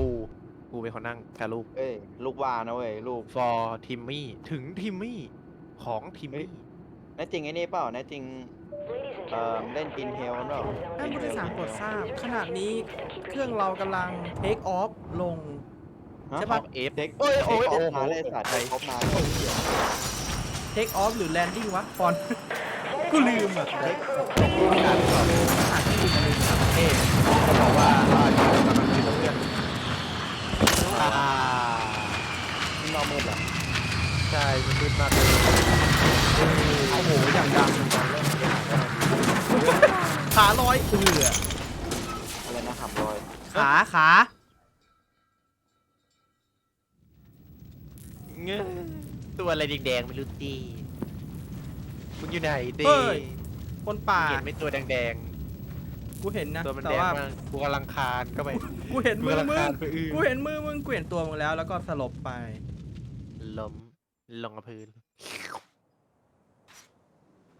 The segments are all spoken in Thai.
กูกูเป็นคนนั่งกับลูก เอ้ยลูกว่านะเว้ยลูก for Timmy ถึง Timmy ของ Timmy แน่จริงไอ้นี่เปล่าแน่จริง เอ่อเล่นกินเฮลเปล่า ท่านผู้โดยสารโปรดทราบ ขณะนี้เครื่องเรากำลังเทคออฟลง ฮะ ใช่ปะเอฟเด็กเอ้ยโอ้ยเด็กโอ้ออกโห มาเลยสัตว์เด็กออกมาเลยเทคออฟหรือแลนดิ้งวะปอน กูลืมอะเด็กการสอบเอ๊ะเขาบอกว่าเราอาจจะกำลังคุยกับเพื่ อนอ่านอนมืดเหรอใช่มันมืดมากเลยโอ้โหอย่างดังขาลอยเอืออะไรนะหำรอย ขาขาเงี้ยตัวอะไรแดงๆไม่รู้ตีมึงอยู่ไหนตีเฮ้ยคนป่าเห็นไหม่ตัวแดง กูเห็นนะๆตัวมันแต่แดงว่ามากกูกำลังคานเข้าไปกูเห็นกูมือกำลังมึคางนไปอื้อกูเห็นมือมึงเกวียนตัวมึงแล้ว แล้วก็สลบไป ล้มลงกับพื้น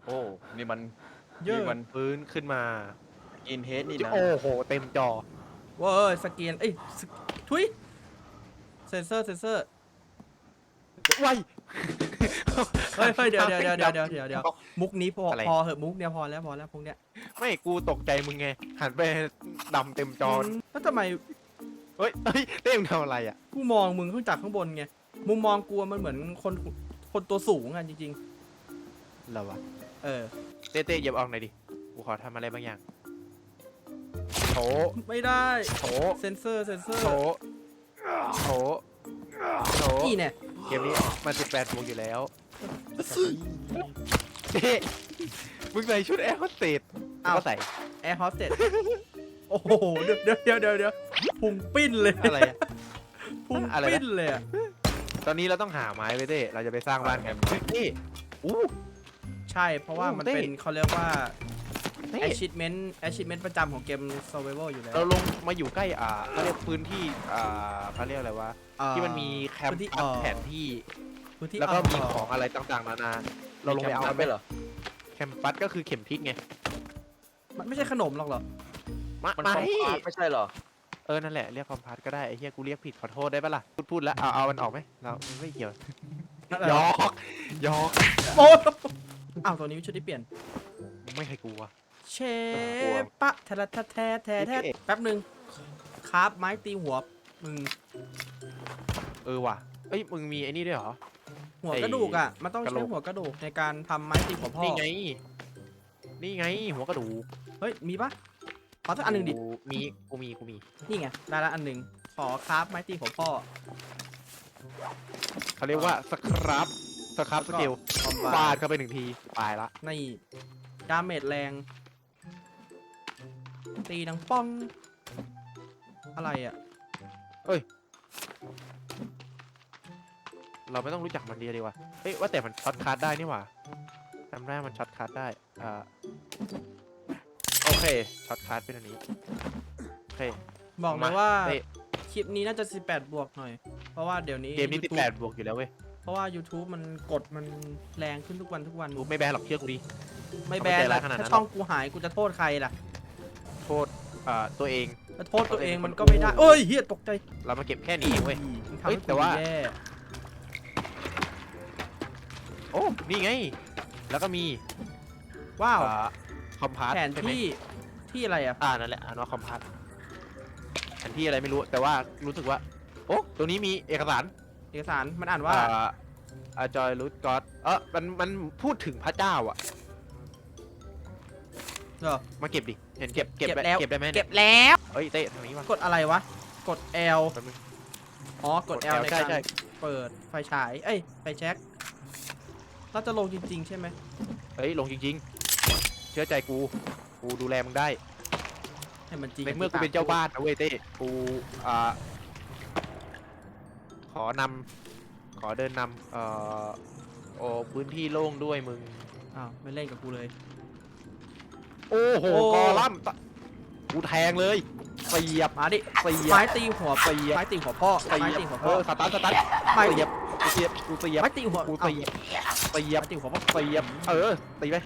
โอ้นี่มันเยอะ นี่มันพื้นขึ้นมา กินเฮดนี่นะโอ้โห เต็มจอ เว้ยสแกนเอ้ยสทุยเซนเซอร์เซนเซอร์ว้าย เฮ้ยเฮ้ยเดี๋ยวเดี๋ยวเดี๋ยวเดี๋ยวเดี๋ยวเดี๋ยวเดี๋ยวมุกนี้พออะไร พอเหอะมุกเนี้ยพอแล้วพอแล้วพวกเนี้ยไม่กูตกใจมึงไง หันไปดำเต็มจอมแล้วทำไมเฮ้ยเฮ้ยเต้มึงทำอะไรอะ กูมองมึงขึ้นจากข้างบนไงมุมมองกูมันเหมือนคนคนตัวสูงอะจริงเหรอวะๆ เออ เต้เต้เหยียบออกหน่อยดิ กูขอทำอะไรบางอย่างโถไม่ได้โถเซนเซอร์เซนเซอร์โถโถโถนี่เนี่ยเกมนี้มันสิบแปดโมงอยู่แล้ว เต้มึงใส่ชุดแอร์โฮสเตสอ้าว ก็ใส่แอร์โฮสเตสโอ้โหเดี๋ยวเดี๋ยวเดี๋ยวเดี๋ยวเดี๋ยวพุงปิ้นเลยอะไรอะ พุงอะไรนะ ปิ้นเลยอะตอนนี้เราต้องหาไม้ไปเต้เราจะไปสร้างบ้านกันเต้อู้ ใช่ เพราะว่าโอ้มันเต้เป็นเขาเรียกว่าเต้ achievement achievement ประจำของเกม survival อยู่แล้วเราลงมาอยู่ใกล้อ่าเขาเรียกพื้นที่อ่าเขาเรียกอะไรวะเอ่อที่มันมีแคมพื้นที่ป์อัพเอ่อแผนที่ พื้นที่แล้วก็มีเของอะไรต่างๆนานา เราลงไปเอาแคมป์ไปเหรอแคมปัสก็คือเข็มทิศไงมันไม่ใช่ขนมหรอกเหรอ มามันไม่คอมพาร์ตไม่ใช่เหรอ เออ นั่นแหละ เรียกคอมพัสก็ได้ ไอ้เหี้ยกูเรียกผิดขอโทษได้ปะล่ะ พูดพูดแล้ว เอาเอามันออกไหมเราไม่เกี่ยวนั่นแหละ หยอกหยอกโอ้อ้าวตัวนี้ชุดที่เปลี่ยน ไม่เคยกลัว เชฟปะแทะละแทะแทะแทะแทะแป๊บหนึ่งคราฟไม้ตีหัวมึง เออว่ะเอ้ย มึงมีไอ้นี่ด้วยเหรอ หัวไอ้กระดูกอะมันต้องกระโหลใช้กหัวกระดูกในการทำไม้ตีหัวพ่อนี่ไง นี่ไง หัวกระดูกเฮ้ยมีปะขอสักอันหนึ่งดิ กูมีกูมีกูมี นี่ไงได้ละอันหนึ่งขอคราฟไม้ตีหัวพ่อเขาเรียกว่าสครับสครับสเกลคอมฟาบาดเข้าไปหนึ่งทีตายละนี่ดาเมจแรง ตีดังป้อง อะไรอะ เราไม่ต้องรู้จักมันดีดีกว่า เฮ้ยว่าแต่มันช็อตคัทได้นี่หว่าจำได้มันช็อตคัทได้ อ่า โอเค ช็อตคัทเป็นอันนี้ โอเค บอกเลยมาว่าเฮ้ย คลิปนี้น่าจะ 18 บวกหน่อย เพราะว่าเดี๋ยวนี้ เกมนี้ YouTube 18 บวกอยู่แล้วเว้ยเพราะว่า YouTube มันกดมันแรงขึ้นทุกวันทุกวัน กูไม่แบนหรอกเชื่อกูดิ ไม่แบนเอาไปใจร้าละยขนาดนั้น ถ้าช่องกูหายกูจะโทษใครล่ะโทษอ่าตัวเองถ้าโทษตัวเองเอาไปมันก็ไม่ได้เอ้ยเฮียตกใจเรามาเก็บแค่นี้เองเว้ย มึงเฮ้ทำยให้แต่กูว่า แย่ โอ้นี่ไง แล้วก็มีว้าวอ่าคอมพาร์ตแผนใช่ไหมที่ที่อะไรอะ อ่านั่นแหละอ่านว่าคอมพาร์ตแผนที่อะไรไม่รู้แต่ว่ารู้สึกว่า โอ้ตัวนี้มีเอกสารเอกสารมันอ่านว่าอ่าอาจอยรูทกอดเออมันมันพูดถึงพระเจ้าอะเหรอมาเก็บดิเห็นเก็บเก็บเก็บได้แล้ว เก็บได้ไหมเก็เนี่ยบแล้ว เอ้ยเต้ทางนี้วะกดอะไรวะ กด L แป๊บนึงอ๋อกด L ในใช่การใช่เปิดไฟฉาย เอ้ย ไฟแช็ก เราจะลงจริง ๆ ใช่ไหมเฮ้ยลงจริง ๆ เชื่อใจกู กูดูแลมึงได้ ให้มันจริงในเมื่อกูเป็นเจ้าบ้านนะเว้ยเต้กูอ่าขอนำขอเดินนำเอ่อโอ้พื้นที่โล่งด้วยมึง อ้าวไม่เล่นกับกูเลย โอ้โหโอ้ กอลัมน์ตะกูแทงเลยเสียบมาดิเสียบไม้ตีหัวเสียบ ไม้ตีหัวพ่อเสีไม้ยตีบหัวเอพ่ออสตันสตันไม้เสียบกูเสียบกูเสียบไม้ตีหัวกูเอ้าเสียบ เสียบไม้ตีหัวพ่อเสียบเออตีไป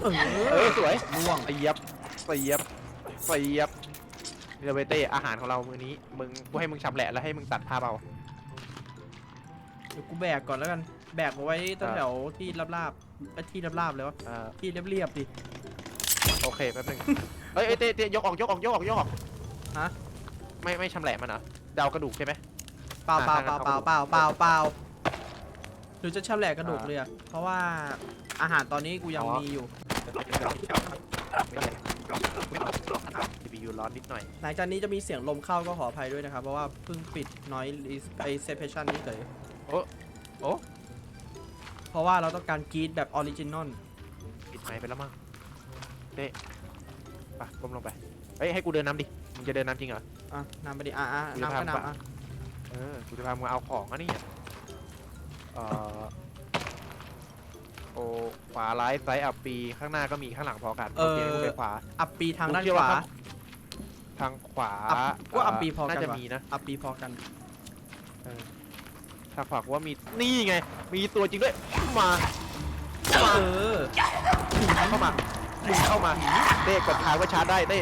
เออเออสวยล่วงเสียบเสียบเสียบนี่เราไปเต้อาหารของเรามื้อนี้มึงกูให้มึงชำแหละแล้วให้มึงตัดภาพเอาเดี๋ยวกูแบกก่อนแล้วกัน แบกเอาไว้ตั้งอ่าแถวที่ราบๆเอ้ยที่ราบๆเลยวะเอ่อที่เรียบๆดิ โอเคแป๊บนึงเอ้ยเอ้ยเต้เต้ยกออกยกออกยกออกยกออกฮะ ไม่ไม่ชำแหละมันเหรอเดากระดูกใช่ไหม เปล่าอ่าเปล่าถ้างั้นเปล่าเอาเปล่าเปล่าเปล่า หรือจะชำแหละกระดูกอ่าเลยอะเพราะว่าอาหารตอนนี้กูยังอ๋อมีอยู่ดีบียูร้อนนิดหน่อย หลังจากนี้จะมีเสียงลมเข้าก็ขออภัยด้วยนะครับ เพราะว่าเพิ่งปิด noise i s e p a t i o n นี่เฉยโอ้โอ้เพราะว่าเราต้องการกรีดแบบออริจินอลปิดไมค์ไปแล้วมั้งเต้ไปก้มลงไปเฮ้ยให้กูเดินน้ำดิ มึงจะเดินน้ำจริงเหรอ อะน้ำไปดิอะอะกูจะน้ำก็ทำปะน้ำอะ เออ กูจะพามึงเอาของอะนี่ เอ่อโอ้ขวาร้ายซ้ายอับปีข้างหน้าก็มีข้างหลังพอกันโอเคกูไปขวา อัปปีทางด้านกูเชื่อขว่าวาข้างทางขวาอับว่าอับปีพอกันน่าจะวะ มีนะอัปปีพอกัน ทางขวากูว่ามีนี่ไง มีตัวจริงด้วยมาเออ เข้ามามึงเข้ามาเต้กดทางว่าชาร์จได้เต้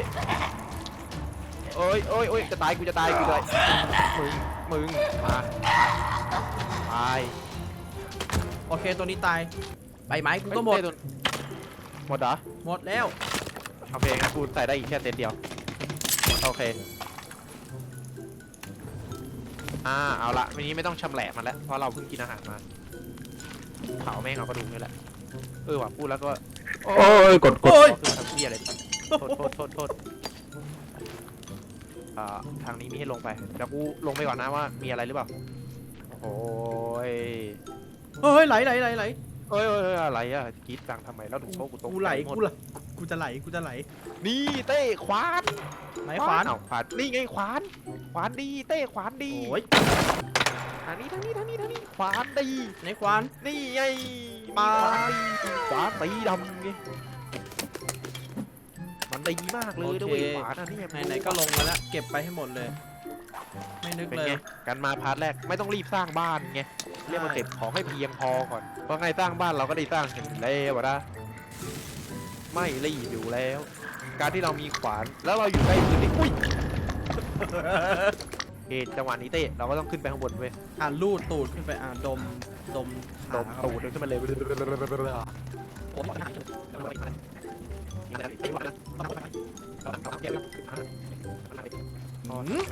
โอ้ยโอ้ยโอ้ยจะตายกูจะตายกูเลยมึงมึงมาตาย โอเคตัวนี้ตายใบไม้กูก็หมดเต้ตัวหมดเหรอหมดแล้ว โอเคงั้นกูใส่ได้อีกแค่เซตเดียว โอเค อ่า เอาละวันนี้ไม่ต้องชำแหละมันแล้ว เพราะเราเพิ่งกินอาหารมา เผาแม่งเอากระดูกนี่แหละ เออว่ะพูดแล้วก็โอ้ยกดกดโอ้ย คือทำเพี้ยอะไรดิโทษโทษโทษโทษอ่าทางนี้มีให้ลงไปเดี๋ยวกูลงไปก่อนนะว่ามีอะไรหรือเปล่า โอ้ย เฮ้ยไหลไหลไหลไหลเอ้ยเอ้ยเอ้ยอะไรอะกรีดจังทำไมแล้วถึงโต๊ะกูตกกูไหลใจมดกูไหลกูจะไหลกูจะไหลนี่เต้ขวานไหนขวานเอขวานนี่ไงขวานขวานดีเต้ขวานดีโอ้ยทางนี้ทางนี้ทางนี้ทางนี้ขวานดีไหนขวาน นี่ไงปา ขวานดีขวานสีดำไงมันดีมากเลยด้วยขวานอันนี้ไหนๆก็ลงมาแล้วเก็บไปให้หมดเลย ไม่นึกเป็นเลย ไงกันมาพาร์ทแรกไม่ต้องรีบสร้างบ้านไงเรียกมาเก็บของให้เพียงพอก่อนเพราะไงสร้างบ้านเราก็ได้สร้างกันอยู่แล้วนะไม่รีบอยู่แล้ว การที่เรามีขวานแล้วเราอยู่ใกล้พื้นที่อุ้ยเอะจังหวะนี้เต้เราก็ต้องขึ้นไปข้างบนเว้ยอะลูดตูดขึ้นไปอะดมดมดมขาตูดขึ้นมาเลย หืม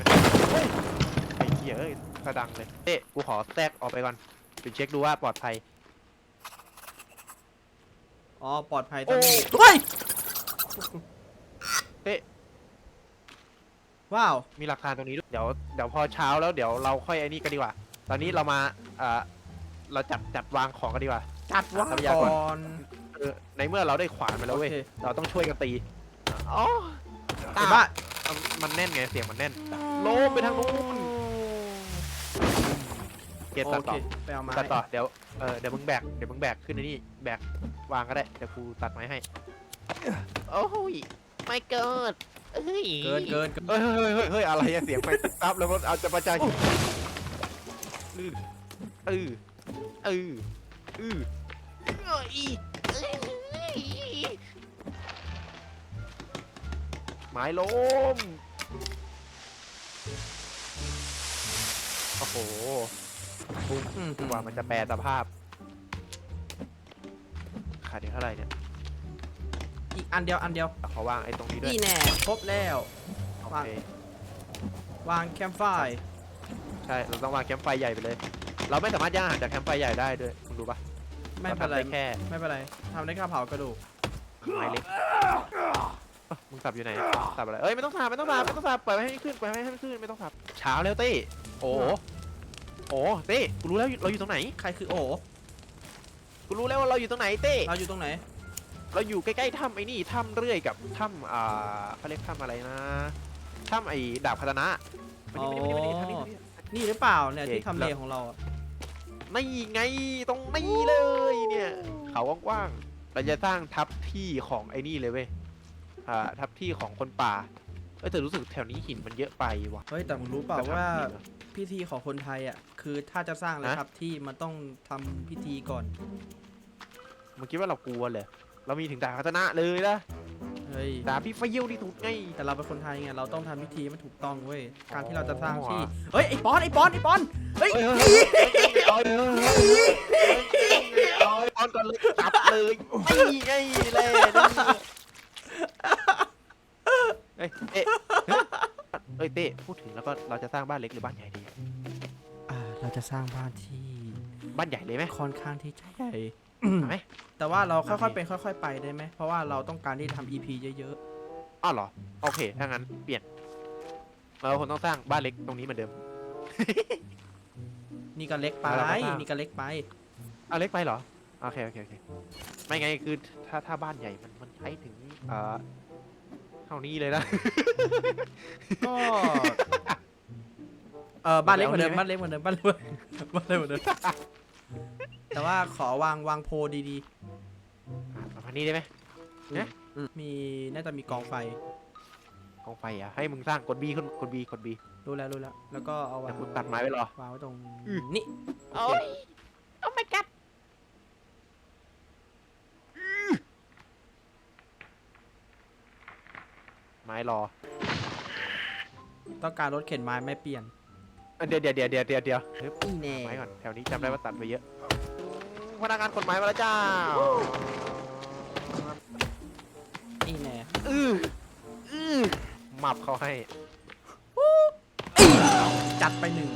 ไอ้เหี้ยเอ้ยกระดังเลยเต้กูขอแทรกออกไปก่อนไปเช็คดูว่าปลอดภัย อ๋อปลอดภัยโอ้ตอนนี้เฮ้ยเอ๊ะว้าว มีหลักฐานตรงนี้ด้วยเดี๋ยวเดี๋ยวพอเช้าแล้วเดี๋ยวเราค่อยไอ้นี่กันดีกว่า ตอนนี้เรามาเอ่อเราจัดจัดวางของกันดีกว่า จัดวางทรัพยากก่รอนเออในเมื่อเราได้ขวานมาแล้วเว้ย โอเค เราต้องช่วยกันตีอ๋อเห็ นปะมันแน่นไงเสียงมันแน่น โลมไปทางนู้น เกตตัดโอต่เคอไปเอาไม้ตัดต่อเดี๋ยวเออเดี๋ยวมึงแบกเดี๋ยวมึงแบกขึ้นในนี่แบกวางก็ได้เดี๋ยวกูตัดไม้ให้โอ้ยไม่เกิดเอ้ยเกินเกินเกินเฮ้ยเฮ้ยเฮ้ยเฮ้ยอะไรอะเสียงไปตับแล้วมันเอาจะประจายเออเออเออเออเอ้ย ไม้ล้ม โอ้โหอืมกว่ามันจะแปลสภาพ ขาดอีกเท่าไหร่เนี่ยอีกอันเดียวอันเดียวขอวางไอ้ตรงนี้ด้วย นี่แน่ครบแล้ว โอวาง เควางแคมป์ไฟใช่ เราต้องวางแคมป์ไฟใหญ่ไปเลย เราไม่สามารถย่างอาหารจากแคมป์ไฟใหญ่ได้ด้วยคุณรู้ปะไม่เป็นไราทำด้แค่ไม่เป็นไรทำได้แค่เผากระดูกไม้เล็ก เอ้ามึงสับอยู่ไหนสับอะไรเอ้ยไม่ต้องสับไม่ต้องสับไม่ต้องสับปล่อยให้มันขึ้นปล่อยให้มันขึ้นไม่ต้องสับเช้าแล้วเต้โอ้โหโอ้เต้กูรู้แล้วเราอยู่ตรงไหนใครคือโอ้กูรู้แล้วว่าเราอยู่ตรงไหนเต้เราอยู่ตรงไหน เราอยู่ใกล้ๆถ้ำไอ้นี่ถ้ำเรื่อยกับถ้ำอ่าเขาเรียกถ้ำอะไรนะถ้ำไอ้ดาบคาตานะมานี่มานี่มานี่มานี่มานี่นี่หรือเปล่าเนี่ยโอเค ที่ทำเลของเราอะนี่ไงตรงนี้เลยเนี่ย เขากว้างๆเราจะสร้างทับที่ของไอ้นี่เลยเว้ย อ่าทับที่ของคนป่าเอ้ยแต่รู้สึกแถวนี้หินมันเยอะไปว่ะเฮ้ยแต่มึงรู้เปล่าจะทำว่าหินเหรอ พิธีของคนไทยอะ คือถ้าจะสร้างเลยฮะ ครับที่มันต้องทำพิธีก่อน มึงคิดว่าเรากลัวเลยเรามีถึงดาบคาตานะเลยนะเฮ้ย ด่าพี่ไฟเยี่ยวที่ถูกไง แต่เราเป็นคนไทยไงเราต้องทำพิธีให้มันถูกต้องเว้ย การที่เราจะสร้างอ๋อที่ เฮ้ยไอ้ปอนไอ้ปอนไอ้ปอนเฮ้ยเฮ้ยเฮ้ยเฮ้ยเอาเลยเอาเลยเอาก่อนเลยจับเลยไม่ไงแล่ เฮ้ยเอ๊ะเอ้ยเต้พูดถึงแล้วก็เราจะสร้างบ้านเล็กหรือบ้านใหญ่ดี อ่าเราจะสร้างบ้านที่บ้านใหญ่เลยไหมค่อนข้างที่จะใหญ่เอาไหมแต่ว่าเราค่เอาอยไหมๆเป็นค่อย ๆ ไปได้ไหมเพราะว่าเราต้องการที่จะทำ EP เยอะอ้าวเหรอ โอเค ถ้างั้นเปลี่ยน เราคนต้องสร้างบ้านเล็กตรงนี้เหมือนเดิม ๆ นี่ก็เล็กไปเอาเรามาสร้าง นี่ก็เล็กไป เอาเล็กไปเหรอ โอเค โอเค โอเค ไม่ไงคือถ้าถ้าบ้านใหญ่มันมันใช้ถึงเอ่อ เท่านี้เลยนะ ก็ เออบ้านเล็กเหมือนเดิมเอาเลยไหมบ้านเล็กเหมือนเดิมบ้านเล็กบ้านเล็กเหมือนเดิมแต่ว่าขอวางวางโพลดีประมาณนี้ได้ไหมเนี่ยๆมีน่าจะมีกองไฟกองไฟอะ ให้มึงสร้างกดบีขึ้นกดบีกดบีรู้แล้วรู้แล้ว แล้วก็เอาวาแต่งกูตัดไม้ไว้รอ วางไว้ตรงอืมนี่ โอ้ยโอ้ my god ไม้ รอ ต้องการรถเข็นไม้ไม่เปลี่ยนอะเดี๋ยวเดี๋ยวเดี๋ยวเดี๋ยวเดี๋ยวเดี๋ยวเฮ้ยอีแน่ไม้ก่อนแถวนี้จำได้ว่าตัดไปเยอะพนักงานขนไม้มาแล้วจ้าอีแน่อืออือหมับเขาให้จัดไปหนึ่ง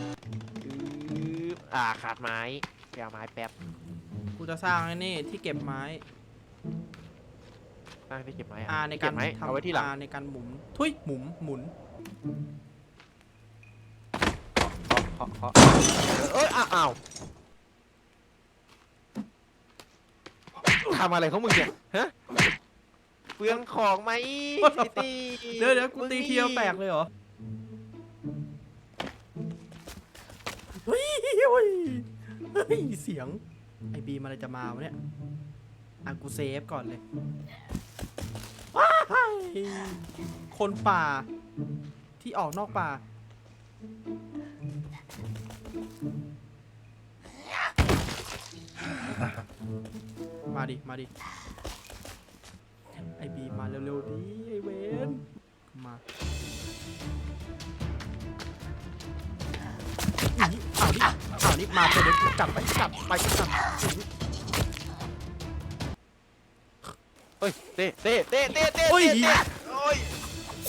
อืออ่าขาดไม้ไปเอาไม้แป๊บกูจะสร้างไอ้นี่ที่เก็บไม้ ตั้งที่เก็บไม้อ่าอะในเก็การบไม้ทำเอาไว้ที่หลังอ่ในการหมุน ทุยหมุนหมุน เคาะเคาะเอ้ยอ้าวอ้าวทำอะไรของมึงเนี่ยฮะเปลืองของไหมไอ้ตีเดี๋ยวเดี๋ยวกูมึงตีนี่เทียวแตกเลยเหรอเฮ้ยเฮ้ยเฮ้ยเสียง ไอบีมอะไรจะมาวะเนี่ยอะกูเซฟก่อนเลย ว้ายคนป่า ที่ออกนอกป่า มาดิ มาดิ ไอบีมาเร็วๆดิไอเวนมาอีอ้าวนี่อ้าวนี่มาตัวเดียวกูจับไปจับไปจับ เฮ้ยเต้เต้เต้เต้เต้โอ้ยเต้โอ้ย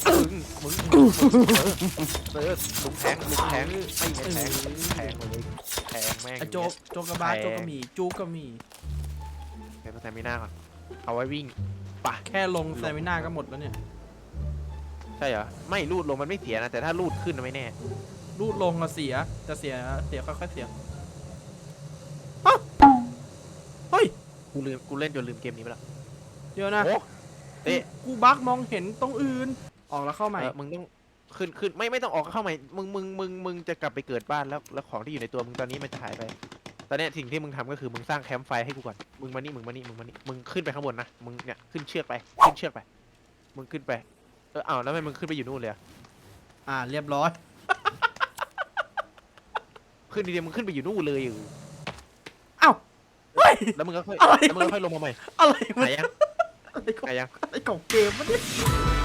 มึงมึงมึงเออลุงแทงลุงแทงไม่ไงแทงแทงมาเลยแทงแม่งไอโจกโจกกระบาโจกกระหมี่จูกกระหมี่เดี๋ยวมาแซมิน่าก่อนเอาไว้วิ่งป่ะแค่ลงแซมิน่าก็หมดแล้วเนี่ยใช่เหรอไม่รูดลงมันไม่เสียนะแต่ถ้ารูดขึ้นน่ะไม่แน่รูดลงอะเสียจะเสียเสียค่อยๆเสียฮะเฮ้ยกูลืมกูเล่นจนลืมเกมนี้ไปแล้ว เดี๋ยวนะโอ้เต้กูบักมองเห็นตรงอื่น ออกแล้วเข้าใหม่ เออมึงต้องขึ้นขึ้นไม่ไม่ต้องออกเข้าใหม่มึงมึงมึงมึงจะกลับไปเกิดบ้านแล้วแล้วของที่อยู่ในตัวมึงตอนนี้มันจะหายไป ตอนเนี้ยสิ่งที่มึงทำก็คือมึงสร้างแคมป์ไฟให้กูก่อนมึงมานี่มึงมานี่มึงมานี่มึงขึ้นไปข้างบนนะมึงเนี่ยขึ้นเชือกไปขึ้นเชือกไป มึงขึ้นไปเอออ้าวแล้วทำไมมึงขึ้นไปอยู่นู่นเลยอะอ่าเรียบร้อย ขึ้นดีๆมึงขึ้นไปอยู่นู่นเลยอยู่อ้าวเฮ้ย แล้วมึงก็ค่อยอะไร แล้วมึงก็ค่อยลงมาใหม่อะไรไหนวะยัง อะไรของไหนยังอะไรของเกมวะเนี่ย